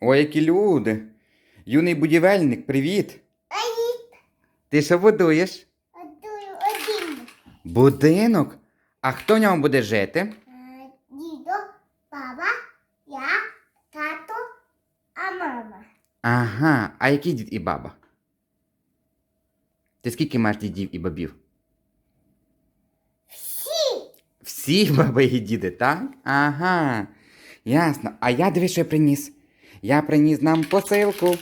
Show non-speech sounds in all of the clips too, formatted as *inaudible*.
Ой, які люди. Юний будівельник, привіт. Ти що будуєш? Один. Будинок? А хто в ньому буде жити? Е, Дідо, баба, я, тато, а мама. Ага, а який дід і баба? Ти скільки маєш дідів і бабів? Всі. Всі баби і діди, так? Ага. Ясно. А я диви, що я приніс. Я приніс нам посилку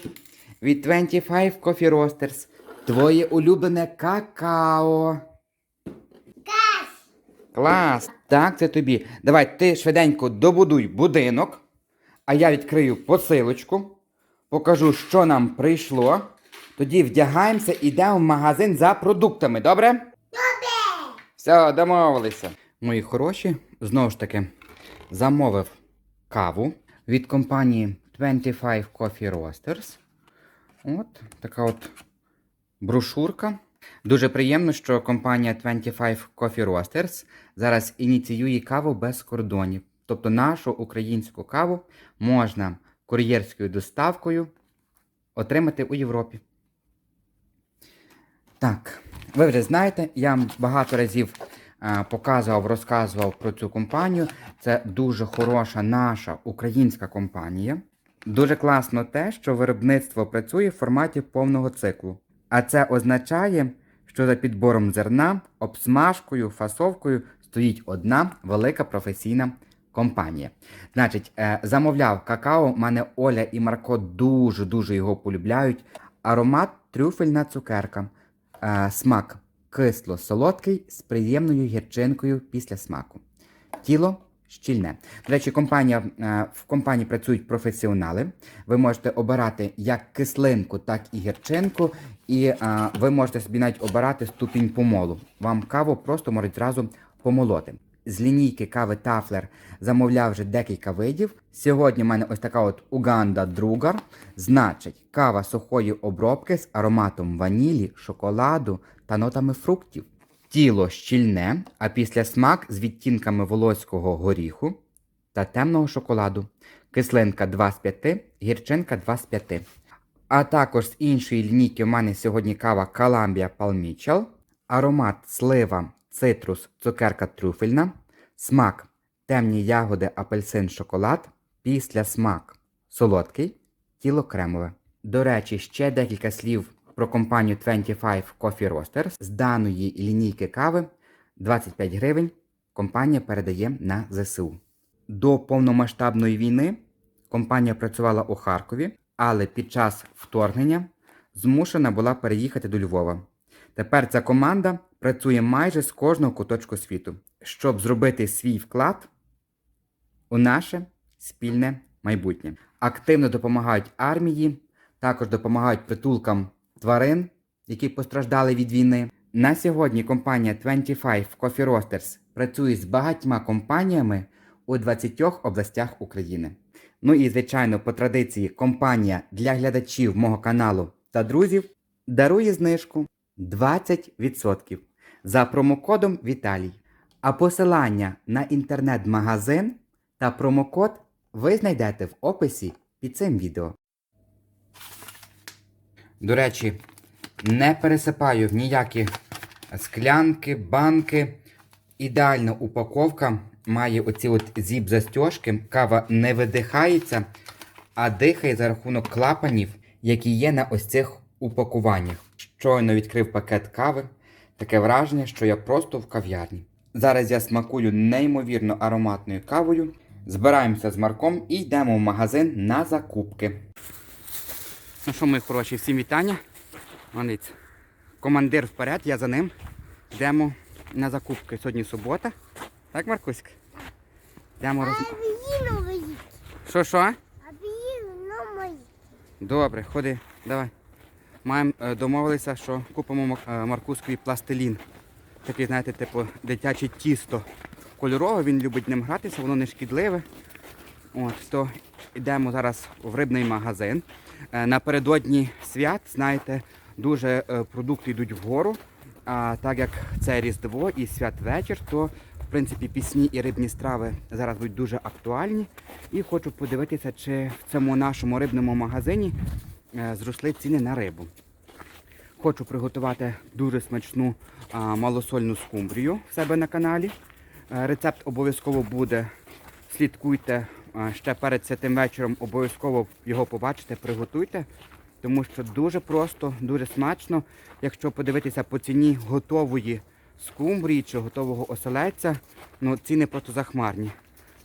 від 25 Coffee Roasters. Твоє улюблене какао. Каш. Клас! Так, це тобі. Давай ти швиденько добудуй будинок, а я відкрию посилочку, покажу, що нам прийшло. Тоді вдягаємося і йдемо в магазин за продуктами, добре? Добре. Все, домовилися. Мої хороші, знову ж таки, замовив каву від компанії 25 Coffee Roasters. От така от брошурка. Дуже приємно, що компанія 25 Coffee Roasters зараз ініціює каву без кордонів. Тобто нашу українську каву можна кур'єрською доставкою отримати у Європі. Так, ви вже знаєте, я багато разів е, показував, розказував про цю компанію. Це дуже хороша наша українська компанія. Дуже класно те, що виробництво працює в форматі повного циклу. А це означає, що за підбором зерна, обсмажкою, фасовкою стоїть одна велика професійна компанія. Значить, е, замовляв какао, мене Оля і Марко дуже-дуже його полюбляють. Аромат трюфельна цукерка. Е, смак кисло-солодкий з приємною гірчинкою після смаку. Тіло щільне. До речі, компанія, е, в компанії працюють професіонали. Ви можете обирати як кислинку, так і гірчинку, і е, ви можете собі навіть обирати ступінь помолу. Вам каву просто можуть зразу помолоти. З лінійки кави Тафлер замовляв вже декілька видів. Сьогодні в мене ось така от Уганда Другар. Значить, кава сухої обробки з ароматом ванілі, шоколаду та нотами фруктів. Тіло щільне, а після смак з відтінками волоського горіху та темного шоколаду. Кислинка 2 з 5, гірчинка 2 з 5. А також з іншої лінійки в мене сьогодні кава Columbia Palmichel, аромат слива, цитрус, цукерка трюфельна, смак темні ягоди, апельсин, шоколад, після смак солодкий, тіло кремове. До речі, ще декілька слів про компанію 25 Coffee Roasters. З даної лінійки кави 25 гривень компанія передає на ЗСУ. До повномасштабної війни компанія працювала у Харкові, але під час вторгнення змушена була переїхати до Львова. Тепер ця команда працює майже з кожного куточку світу, щоб зробити свій вклад у наше спільне майбутнє. Активно допомагають армії, також допомагають притулкам тварин, які постраждали від війни. На сьогодні компанія 25 Coffee Roasters працює з багатьма компаніями у 20 областях України. Ну і, звичайно, по традиції, компанія для глядачів мого каналу та друзів дарує знижку 20% за промокодом Віталій. А посилання на інтернет-магазин та промокод ви знайдете в описі під цим відео. До речі, не пересипаю в ніякі склянки, банки. Ідеальна упаковка має оці от зіп-застежки. Кава не видихається, а дихає за рахунок клапанів, які є на ось цих упакуваннях. Щойно відкрив пакет кави. Таке враження, що я просто в кав'ярні. Зараз я смакую неймовірно ароматною кавою. Збираємося з Марком і йдемо в магазин на закупки. Ну що, мої хороші, всім вітання. Дивіться, Командир вперед, я за ним. Йдемо на закупки. Сьогодні субота. Так, Маркуська? Йдемо роз... Що, що? А біїну. Добре, ходи, давай. Маємо е, домовилися, що купимо е, Маркускові пластилін. Такий, знаєте, типу дитяче тісто. Кольорове, він любить ним гратися, воно не шкідливе. От, то йдемо зараз в рибний магазин. Е, Напередодні свят, знаєте, дуже е, продукти йдуть вгору. А так як це Різдво і святвечір, то в принципі, пісні і рибні страви зараз будуть дуже актуальні. І хочу подивитися, чи в цьому нашому рибному магазині е, зросли ціни на рибу. Хочу приготувати дуже смачну малосольну скумбрію в себе на каналі. Рецепт обов'язково буде. Слідкуйте ще перед святим вечором, обов'язково його побачите, приготуйте, тому що дуже просто, дуже смачно. Якщо подивитися по ціні готової скумбрії чи готового оселедця, ну ціни просто захмарні.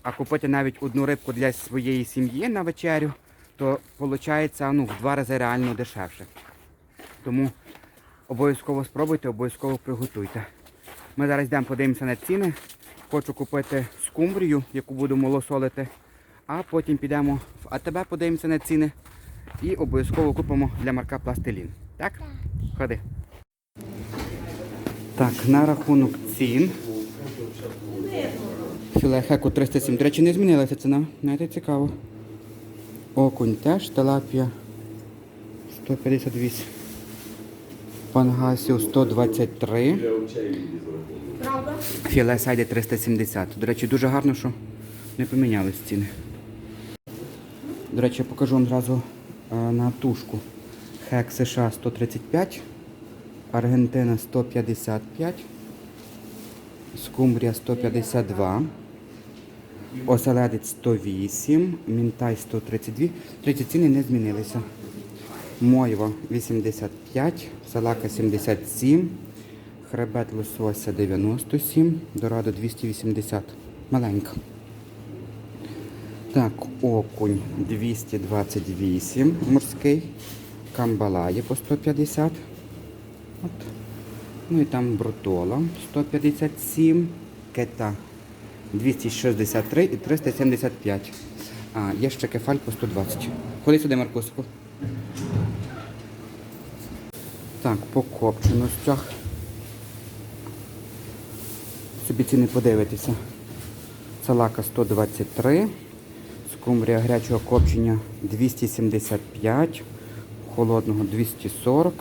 А купити навіть одну рибку для своєї сім'ї на вечерю, то виходить ну, в два рази реально дешевше. Тому обов'язково спробуйте, обов'язково приготуйте. Ми зараз йдемо подивимося на ціни. Хочу купити скумбрію, яку буду молосолити, а потім підемо в АТБ, подивимося на ціни і обов'язково купимо для Марка пластилін. Так? Ходи. Так, на рахунок цін. Філе хеку 307. До речі, не змінилася ціна. Знаєте, цікаво. Окунь теж, телапія 158. Пангасів 123. Філе сайди 370. До речі, дуже гарно, що не помінялись ціни. До речі, я покажу вам зразу е, на тушку. Хек США 135, Аргентина 155, Скумбрія 152, Оселедець 108, Мінтай 132. Треті ціни не змінилися. Мойва 85, салака 77, хребет лосося 97, дорадо 280. Маленька. Так, окунь 228 морський, камбалає по 150. От. Ну і там брутола 157, кета 263 і 375. А, є ще кефаль по 120. Ходи сюди, Маркусику. Так, по копченостях. Собі ціни подивитися. Салака 123, скумбрія гарячого копчення 275, холодного 240,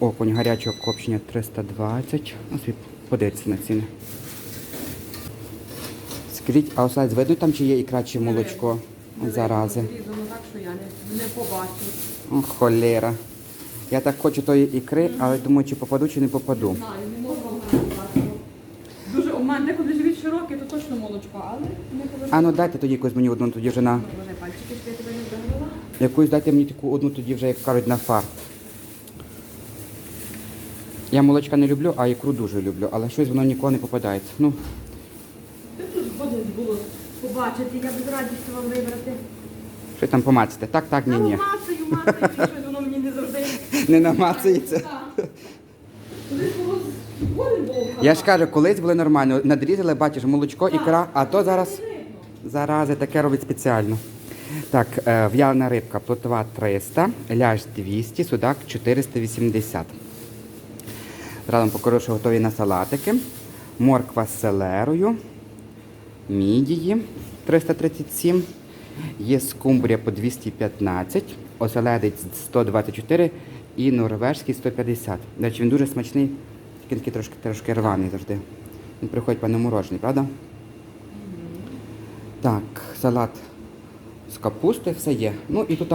окунь гарячого копчення 320. Ось подивіться на ціни. Скажіть, а оселедець видно там, чи є ікра, чи молочко? Зарази. Так, що я не, побачу. Холера. Я так хочу тої ікри, але думаю, чи попаду, чи не попаду. Знаю, не можу вам гарантувати. Дуже у мене деколи живіт широкий, то точно молочко, але не повинно. А ну дайте тоді якусь мені одну тоді вже на. Боже, пальчики, що я тебе не вдавила. Якусь дайте мені таку одну тоді вже, як кажуть, на фарт. Я молочка не люблю, а ікру дуже люблю, але щось воно ніколи не попадається. Ну, тут згоден було побачити, я б з радістю вам вибрати. що там помацати? Так, так, ні, ні. мацаю, мацаю, щось воно мені не завжди. *laughs* Не намацується. Так. Коли. Я ж кажу, колись були нормально. Надрізали, бачиш, молочко, ікра, а то зараз зарази таке робить спеціально. Так, е, в'ялена рибка, плотова 300, ляж 200, судак 480. Зразу покажу, що готові на салатики. Морква з селерою, мідії 337, є скумбрія по 215, оселедець 124 і норвежський 150. До речі, він дуже смачний, тільки такий трошки, трошки рваний завжди. Він приходить певно морожений, правда? Так, салат з капусти, все є. Ну і тут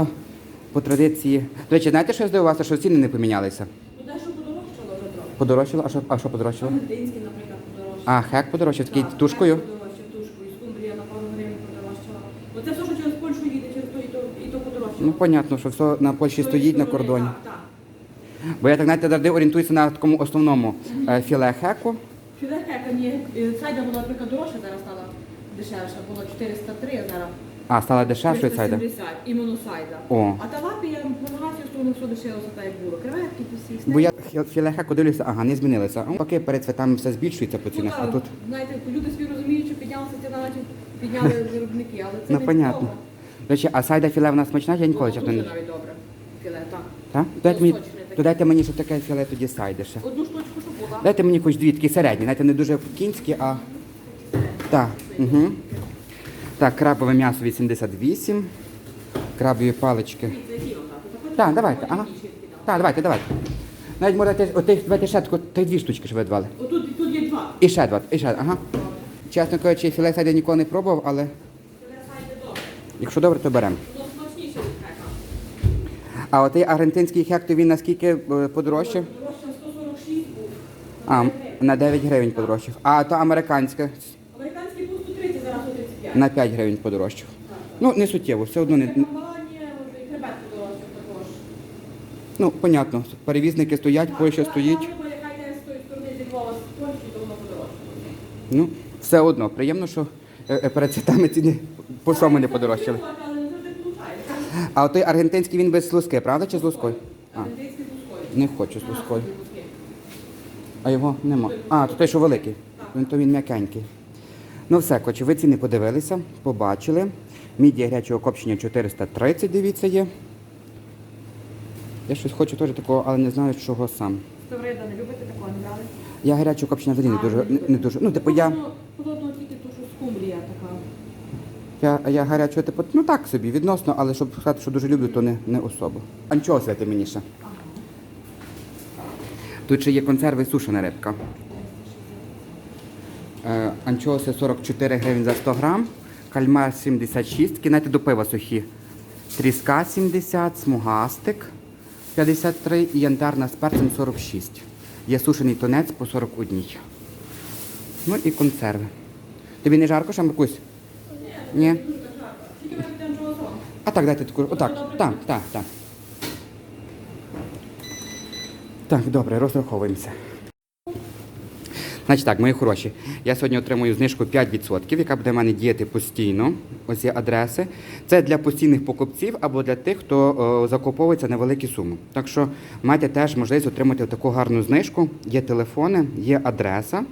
по традиції. До речі, знаєте, що я здивувався, що ціни не помінялися? Ну, дещо подорожчало вже трохи. Подорожчало, а що, а що подорожчало? Аргентинський, наприклад, подорожчало. А, хек подорожчав, такий Так, тушкою. так, подорожчав тушкою, скумбрія на пару гривень подорожчала. Оце все, що через Польщу їде, через то і то, і то подорожчало. Ну, понятно, що все на Польщі З стоїть на кордоні. Так, так. Бо я так знаєте, завжди орієнтуюся на такому основному е, філе хеку. Філехека, ні, е, сайда була, наприклад, дорожча, зараз стала дешевша, було 403, а зараз А, стала дешевшою сайда. 370, іменно сайда. О. А талапія, по сторону все дешевше, так як було. Креветки, всі, Бо я хі- філе хеку дивлюся, ага, не змінилися. А Поки перед святами все збільшується по Ну, цінах, а тут. знаєте, люди собі розуміють, що піднялася ціна, значить підняли *laughs* виробники, але це Ну, не понятно. До речі, а сайда філе вона смачна, я ніколи Ну, чесно не. навіть добре. Філе, так. Так? Дайте мені, сочне. То дайте мені, що таке філе тоді сайди ще. Одну штучку, щоб була. Дайте мені хоч дві такі середні, знаєте, не дуже кінські, а. Так. Угу. Так, крабове м'ясо 88. Крабові палички. Так, давайте, ага. Так, давайте, давайте. Навіть можете отих, давайте ще тако, тих дві штучки, що ви давали. Отут тут є два. І ще два, і ще, ага. Чесно кажучи, філе сайда ніколи не пробував, але якщо добре, то беремо. А отей аргентинський хек, то він наскільки е, подорожчав? Дорожче 146 був. А, на 9 гривень подорожчав. А то американське Американський був 130, зараз 135. на 5 гривень подорожчав. Ну, не суттєво, все одно не. Подорожчав. Ну, понятно, перевізники стоять, Польща стоїть. Воно подорожчало. Ну, все одно, приємно, що е, е, перед цвітами ціни по що не подорожчали. Але не завжди виходить. А той аргентинський він без луски, правда, чи з лускою? А, Індійський пускою. не хочу з лускою. А його нема. А, то той, що великий. Він то він м'якенький. Ну все, коротше, ви ціни подивилися, побачили. Мідія гарячого копчення 430, дивіться, є. Я щось хочу теж такого, але не знаю, чого сам. Ставрида, не любите такого, не брали? Я гарячого копчення взагалі не дуже, не, не дуже. Ну, типу, я, Холодно тільки ту, що скумбрія така. Я, я гарячого, типу, ну так собі, відносно, але щоб сказати, що дуже люблю, то не, не особо. Анчоус святи мені ще. Тут ще є консерви сушена рибка. Е, анчоуси 44 гривень за 100 грам, кальмар 76, кінети до пива сухі. Тріска 70, смугастик 53 і янтарна з перцем 46. Є сушений тонець по 41. Ну і консерви. Тобі не жарко, Шамбакусь? Ні. А так, дайте таку. Отак. Так, так, так. Так, добре, розраховуємося. Значить так, мої хороші, я сьогодні отримую знижку 5%, яка буде в мене діяти постійно. Ось є адреси. Це для постійних покупців або для тих, хто о, закуповується на великі суми. Так що маєте теж можливість отримати таку гарну знижку. Є телефони, є адреса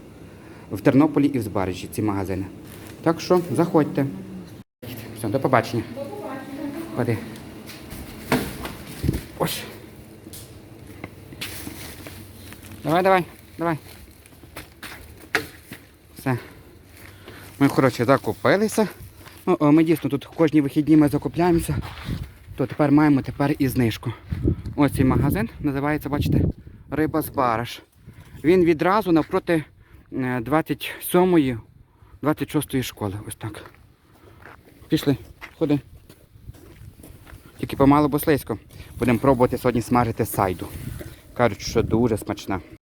в Тернополі і в Збаражі ці магазини. Так що заходьте. Все, до побачення. Ходи. Ось. Давай, давай, давай. Все. Ми, коротше, закупилися. Ну, ми дійсно тут кожні вихідні ми закупляємося. То тепер маємо тепер і знижку. Ось цей магазин називається, бачите, Риба з Бараш. Він відразу навпроти е, 27-ї, 26-ї школи. Ось так. Пішли, ходи. Тільки помало, бо слизько. Будемо пробувати сьогодні смажити сайду. Кажуть, що дуже смачна.